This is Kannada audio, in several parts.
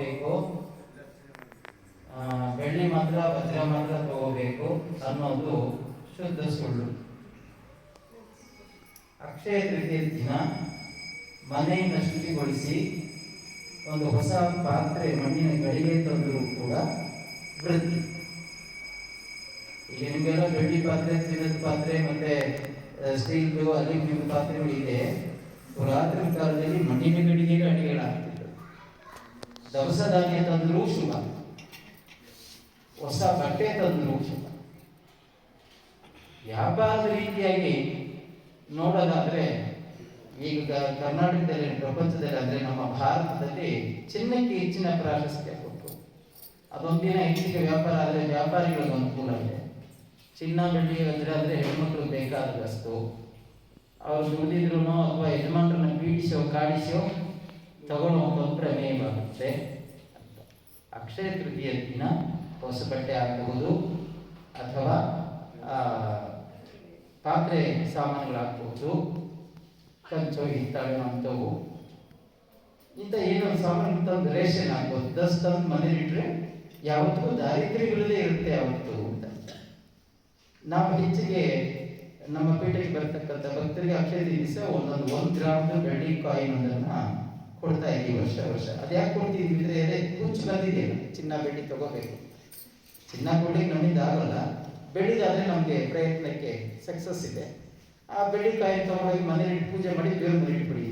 ತಗೋಬೇಕು. ಬೆಳ್ಳಿ ಮಾತ್ರ ವಜ್ರ ಮಾತ್ರ ತಗೋಬೇಕು. ಅನ್ನೋದು ಶುದ್ಧ ಸುಳ್ಳು. ಅಕ್ಷಯ ತೃತೀಯ ದಿನ ಮನೆಯನ್ನು ಶುಚಿಗೊಳಿಸಿ ಒಂದು ಹೊಸ ಪಾತ್ರೆ ಮಣ್ಣಿನ ಗಡಿಗೆ ತಂದರೂ ಕೂಡ ವೃತ್ತಿ. ಈಗ ನಿಮಗೆಲ್ಲ ಬೆಳ್ಳಿ ಪಾತ್ರೆ, ಚಿನ್ನದ ಪಾತ್ರೆ, ಮತ್ತೆ ಸ್ಟೀಲ್ದು ಅಲ್ಯೂಮಿನಿಯಂ ಪಾತ್ರೆಗಳು ಇದೆ ಪುರಾತನ ಕಾಲದಲ್ಲಿ ಮಣ್ಣಿನ ಗಡಿಗೆಗೆ ಅಡಿಗೆಗಳಾಗ್ತಿತ್ತು. ದವಸ ಧಾನ್ಯ ತಂದರೂ ಶುಭ. ಹೊಸ ಬಟ್ಟೆ ತಂದರೂ ಶುಭ. ವ್ಯಾಪಾರದ ರೀತಿಯಾಗಿ ನೋಡೋದಾದರೆ, ಈಗ ಕರ್ನಾಟಕದಲ್ಲಿ ಪ್ರಪಂಚದಲ್ಲಿ ಅಂದ್ರೆ ನಮ್ಮ ಭಾರತದಲ್ಲಿ ಚಿನ್ನಕ್ಕೆ ಹೆಚ್ಚಿನ ಪ್ರಾಶಸ್ತ್ಯ ಕೊಟ್ಟು, ಅದೊಂದಿನ ಹೆಚ್ಚಿಗೆ ವ್ಯಾಪಾರ ಆದರೆ ವ್ಯಾಪಾರಿಗಳಿಗೆ ಅನುಕೂಲ ಇದೆ ಚಿನ್ನ ಬೆಳ್ಳಿ ಅಂದ್ರೆ ಅಂದ್ರೆ ಹೆಣ್ಮಕ್ಳು ಬೇಕಾದಷ್ಟು ಅವ್ರು ದುಡಿದ್ರು ಅಥವಾ ಯಜಮಾನರನ್ನ ಪೀಡಿಸೋ, ಕಾಡಿಸೋ ತಗೊಳ್ಳೋ ಒಂದು ನೇಮ ಅಕ್ಷಯ ತೃತೀಯ ದಿನ ಹೊಸ ಬಟ್ಟೆ ಹಾಕಬಹುದು ಅಥವಾ ಪಾತ್ರೆ ಸಾಮಾನುಗಳಾಗಬಹುದು ಕಂಚು ಹಿತ್ತಾಳು ಅಂಥವು ಇಂಥ ಏನೋ ಸಾಮಾನು ತಂದು ರೇಷನ್ ಆಗ್ಬೋದು. ದಸ್ ತಂದು ಮನೇಲಿಟ್ರೆ ಯಾವತ್ತೂ ದಾರಿದ್ರ್ಯವಿಲ್ಲದೆ ಇರುತ್ತೆ ಯಾವತ್ತು ಅಂತ. ನಾವು ಹೆಚ್ಚಿಗೆ ನಮ್ಮ ಪೇಟೆಗೆ ಬರ್ತಕ್ಕಂಥ ಭಕ್ತರಿಗೆ ಅಕ್ಷಯ ದಿವಸ ಒಂದೊಂದು, ಒಂದು ಗ್ರಾಮದ ಬೆಳ್ಳಿ ಕಾಯಿನ್ ಒಂದನ್ನು ಕೊಡ್ತಾ ಇದ್ದೀವಿ ವರ್ಷ ವರ್ಷ. ಅದ್ಯಾಕೆ ಕೊಡ್ತೀವಿ ಅಂದರೆ ಎಲೆ ಕುಂಚು ಬಂದಿದೆ. ಚಿನ್ನ ಬೆಳ್ಳಿ ತಗೋಬೇಕು. ಚಿನ್ನ ಕೊಡ್ಲಿಕ್ಕೆ ನಮ್ಮಿಂದ ಆಗೋಲ್ಲ. ಬೆಳ್ಳಿದಾದ್ರೆ ನಮಗೆ ಪ್ರಯತ್ನಕ್ಕೆ ಸಕ್ಸಸ್ ಇದೆ. ಆ ಬೆಳ್ಳಿ ಕಾಯಿ ತಗೊಂಡೋಗಿ ಮನೆಯಲ್ಲಿ ಪೂಜೆ ಮಾಡಿ ದೇವ್ರ ಮನೆ ಇಟ್ಬಿಡಿ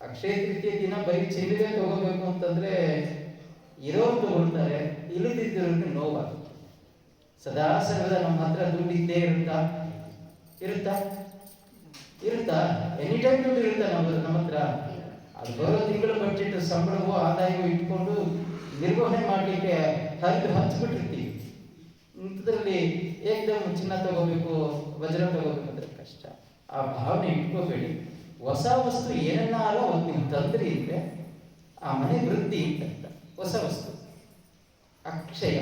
ಅಕ್ಷಯ ತೃತೀಯ ದಿನ ಬರೀ ಚಿನ್ನವೇ ತಗೋಬೇಕು ಅಂತಂದ್ರೆ ಇರೋರು ತಗೊಳ್ತಾರೆ, ಇಲ್ಲದಿದ್ದವ್ರಿಗೆ ನೋವಾಗ ಸದಾ ಸರ್ವದ ನಮ್ಮ ಹತ್ರ ದುಡ್ಡು ಇದ್ದೇ ಇರುತ್ತಾ? ಇರುತ್ತಾ? ಇರುತ್ತಾ? ಎನಿ ಟೈಮ್ ದುಡ್ಡು ಇರುತ್ತಾ ನಮ್ಮ ಹತ್ರ? ಅದು ಬರೋ ತಿಂಗಳ ಬಜೆಟ್ ಸಂಬಳವೋ ಆದಾಯವೋ ಇಟ್ಕೊಂಡು ನಿರ್ವಹಣೆ ಮಾಡಲಿಕ್ಕೆ ಹರಿದು ಹಚ್ಚಿಬಿಟ್ಟಿರ್ತೀವಿ ಇಂಥದ್ರಲ್ಲಿ ಏಕದಮ್ ಚಿನ್ನ ತಗೋಬೇಕು, ವಜ್ರ ತಗೋಬೇಕು ಅಂದ್ರೆ ಕಷ್ಟ. ಆ ಭಾವನೆ ಇಟ್ಕೋಬೇಡಿ. ಹೊಸ ವಸ್ತು ಏನನ್ನಾರೋ ಒಂದು ನಿಮ್ಮ ತಂದ್ರಿ ಇದ್ರೆ ಆ ಮನೆ ವೃದ್ಧಿ ಅಂತ ಹೊಸ ವಸ್ತು. ಅಕ್ಷಯ.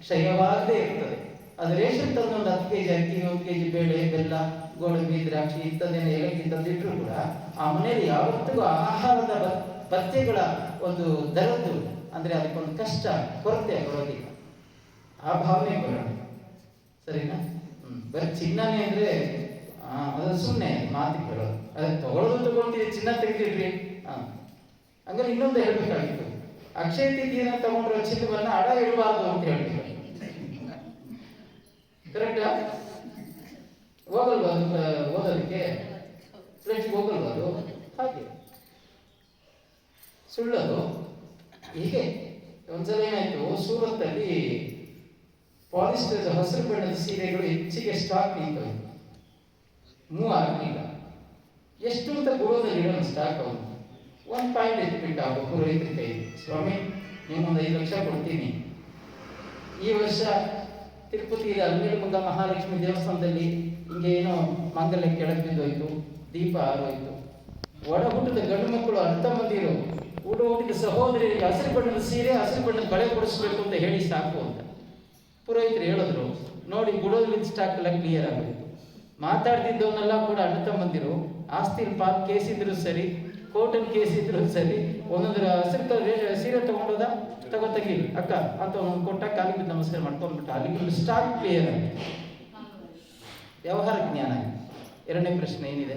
ಕ್ಷಯವಾಗದೇ ಇರ್ತದೆ. ಅದು ರೇಷನ್ ತಂದು ಒಂದು ಹತ್ತು ಕೆಜಿ ಅಕ್ಕಿ ಒಂದು ಕೆಜಿ ಬೇಳೆ, ಬೆಲ್ಲ, ಗೋಡಂಬಿ, ದ್ರಾಕ್ಷಿ ಇಂಥದ್ದೇನೆ ಏಲಕ್ಕಿ ತಂದಿಟ್ಟರು ಕೂಡ ಆ ಮನೆಯಲ್ಲಿ ಯಾವತ್ತಿಗೂ ಆಹಾರದ ಪತ್ಯಗಳ ಒಂದು ದರದ್ದು ಅಂದ್ರೆ ಅದಕ್ಕೊಂದು ಕಷ್ಟ, ಕೊರತೆ ಬರೋದಿಲ್ಲ. ಆ ಭಾವನೆ ಬರೋಣ ಸರಿನಾ? ಬರೀ ಚಿನ್ನನೇ ಅಂದ್ರೆ ಅದು ಸುಮ್ಮನೆ ಮಾತಿ ಬರೋದು. ಅದು ತಗೊಳ್ಳೋದು ತಗೊಳ್ತೀವಿ ಚಿನ್ನ ತೆಗೆದಿಡ್ರಿ. ಹಾಂ ಹಂಗಾರೆ ಇನ್ನೊಂದು ಹೇಳ್ಬೇಕಾಗಿತ್ತು. ಅಕ್ಷಯ ತಿಥಿಯನ್ನ ತಗೊಂಡ್ರೆ ಚಿನ್ನವನ್ನ ಅಡ ಇಡಬಾರ್ದು ಅಂತ ಹೇಳ್ತೀವಿ ಕರೆಕ್ಟಾ ಹೋಗಲ್ವಾ ಓದೋದಕ್ಕೆ? ಫ್ರೆಂಡ್ಸ್ಗೆ ಹೋಗಲ್ವಾ ಅದು ಹಾಗೆ ಸುಳ್ಳರು ಹೀಗೆ ಒಂದ್ಸಲ ಏನಾಯ್ತು ಸೂರತ್ತಲ್ಲಿ ಪಾಲಿಸ್ಟರ್ ಹಸಿರು ಬಣ್ಣದ ಸೀರೆಗಳು ಹೆಚ್ಚಿಗೆ ಸ್ಟಾಕ್ ನಿಂತೋಯ್ತು ಮೂವ್ ಆಗಲಿಲ್ಲ ಎಷ್ಟು ಅಂತ ಗೋದಲ್ಲಿ ಇಡೋ ಸ್ಟಾಕ್ ಅವನು ಒಂದು ಪಾಯಿಂಟ್ ಎತ್ಬಿಟ್ಟ ಆ ಪುರೋಹಿತರ ಕೈ ಸ್ವಾಮಿ ನಿಮ್ಗೊಂದು ಐದು ಲಕ್ಷ ಕೊಡ್ತೀನಿ ಈ ವರ್ಷ ತಿರುಪತಿಯಲ್ಲಿ ಮುಂದ ಮಹಾಲಕ್ಷ್ಮಿ ದೇವಸ್ಥಾನದಲ್ಲಿ ಹಿಂಗೆ ಏನೋ ಮಾಂಗಲ್ಯ ಕೆಳಗೆ ಬಿದ್ದೋಯ್ತು ದೀಪ ಆರೋಯಿತು ಒಡ ಹುಟ್ಟಿದ ಗಂಡು ಮಕ್ಕಳು ಅರ್ಥ ಮಂದಿರು ಊಟ ಹುಟ್ಟಿದ ಸಹೋದರಿಯರಿಗೆ ಹಸಿರು ಬಣ್ಣದ ಸೀರೆ, ಹಸಿರು ಬಣ್ಣದ ಬಳೆ ಕೊಡಿಸ್ಬೇಕು ಅಂತ ಹೇಳಿ ಸಾಕು ಅಂತ. ಪುರೋಹಿತರು ಹೇಳಿದ್ರು, ನೋಡಿ ಗುಡೋದ್ರಿಂದ ಸ್ಟಾಕ್ ಎಲ್ಲ ಕ್ಲಿಯರ್ ಆಗಬೇಕು ಮಾತಾಡ್ತಿದ್ದವನ್ನೆಲ್ಲ ಕೂಡ ಅಣ್ಣ ತಮ್ಮಂದಿರು, ಆಸ್ತಿಲ್ ಕೇಸ್ ಇದ್ರು ಸರಿ ಕೋಟನ್ ಕೇಸ್ ಇದ್ರು ಸರಿ, ಒಂದೊಂದರ ಹಸಿರು ಸೀರೆ ತಗೊಂಡೋದ? ತಗೋ ಅಕ್ಕ, ಅಂತ ಒಂದು ಕೊಟ್ಟ ಕಾಲಿಗೆ ನಮಸ್ಕಾರ ಮಾಡ್ಕೊಂಡ್ಬಿಟ್ಟ. ಅಲ್ಲಿಗೆ ಸ್ಟಾಕ್ ಕ್ಲಿಯರ್ ಆಗಿದೆ. ವ್ಯವಹಾರ ಜ್ಞಾನ ಎರಡನೇ ಪ್ರಶ್ನೆ ಏನಿದೆ?